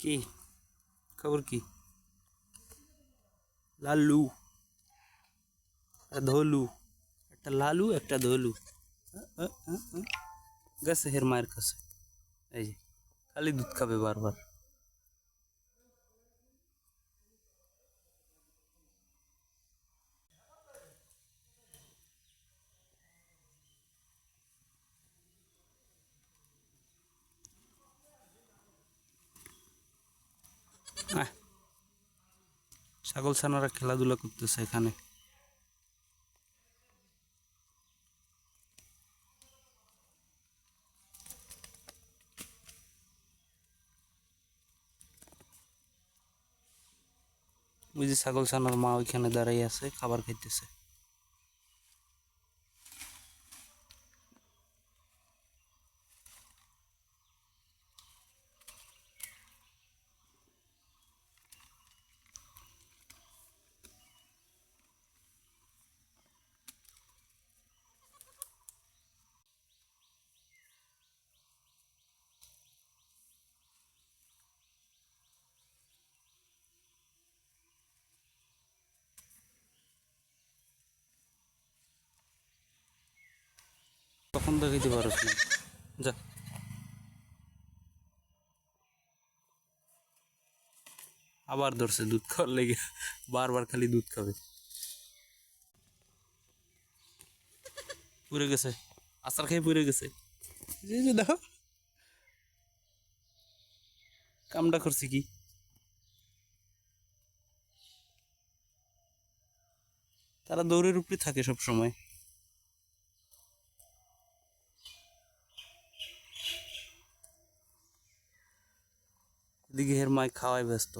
কি খবর কি লালু আর ধলু একটা লালু একটা ধলু আ, আ, আ, আ। গেছে হের মায়ের কাছে এই যে খালি দুধ খাবে বারবার ছাগল ছানারা খেলাধুলা করতেছে এখানে। ওই যে ছাগল ছানার মা ওইখানে দাঁড়াই আছে, খাবার খাইতেছে। তখন দেখাইতে পারস না যা। আবার ধরছে দুধ খাওয়ার লেগে। বারবার খালি দুধ খাবে। পুড়ে গেছে। আচার খেয়ে পুড়ে গেছে। দেখো। কামটা করছি কি? তারা দৌড়ের উপরে থাকে সব সময় এদিকে হের মায় খাওয়ায় ব্যস্ত।